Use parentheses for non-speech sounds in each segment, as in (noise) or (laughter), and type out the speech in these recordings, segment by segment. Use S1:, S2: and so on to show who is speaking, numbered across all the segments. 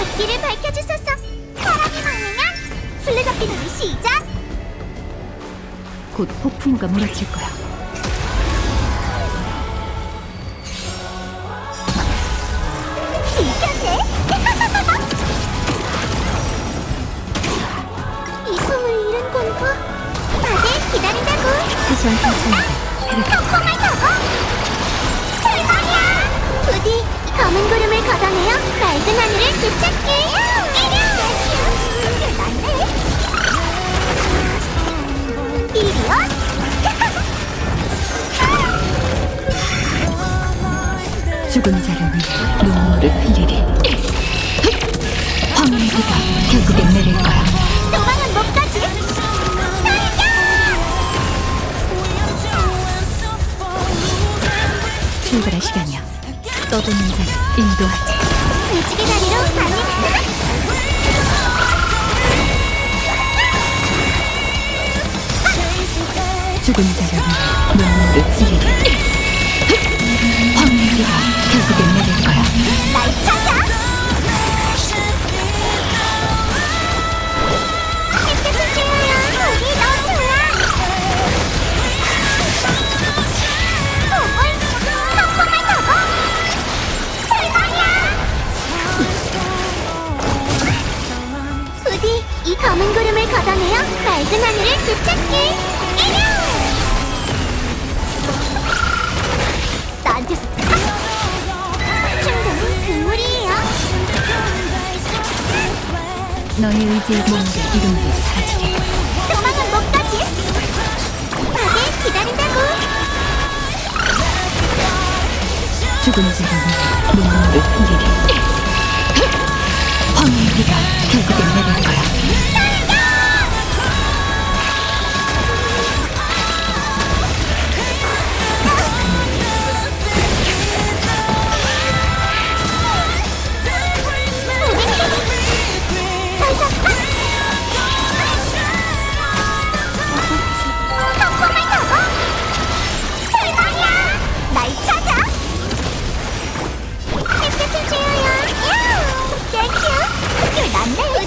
S1: 앞길을 밝혀주소서. 사랑이 많으면 술래잡기 놀이 시작.
S2: 곧 폭풍우가 몰아칠 거야.
S1: 비켜세. (laughs) 이 숨을 잃은 공부. 다들 기다린다고.
S2: 사소한.
S1: 출발이야. 부디 이 검은 구름을 걷어내어 맑은 하늘을 되찾게. 이리온. (laughs)
S2: 죽은 자를 위해 눈물을 흘리리. 황혼의 비가 결국엔 내릴 거야. 떠도는 자를 인도하지.
S1: 무지개 다리로 달립니다.
S2: 죽은 자를 위해 눈물을 흘리리.
S1: 부디 이 검은 구름을 걷어내어 맑은 하늘을 되찾게. 이려. 나한테서 충분히 금물이에요.
S2: 너의 의지에 몸도 이름도 사라지리.
S1: 도망은 못 가지. 다들 기다린다고.
S2: 죽은 자를 위해 눈물을 흘리리. 황혼의 비가 결국엔 내릴 거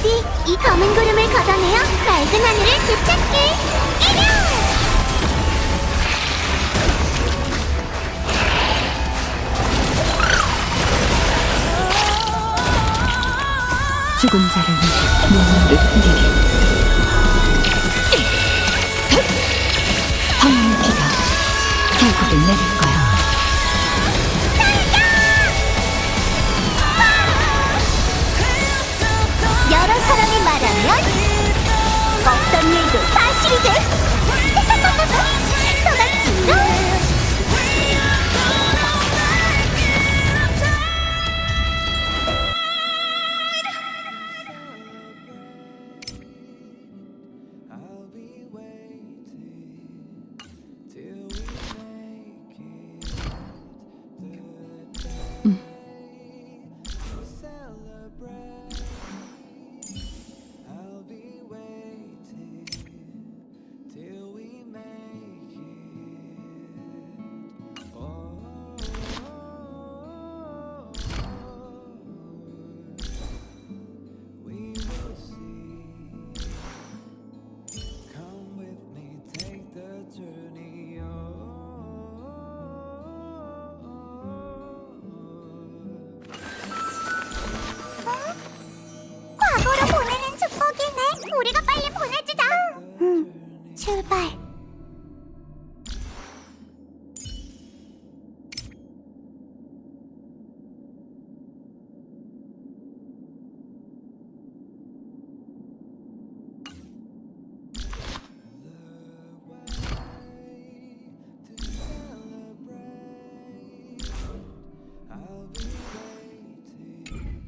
S1: 부디 이 검은 구름을 걷어내어 맑은 하늘을 되찾게.
S2: 죽은 자를 눈물을 흘리리.
S1: 실발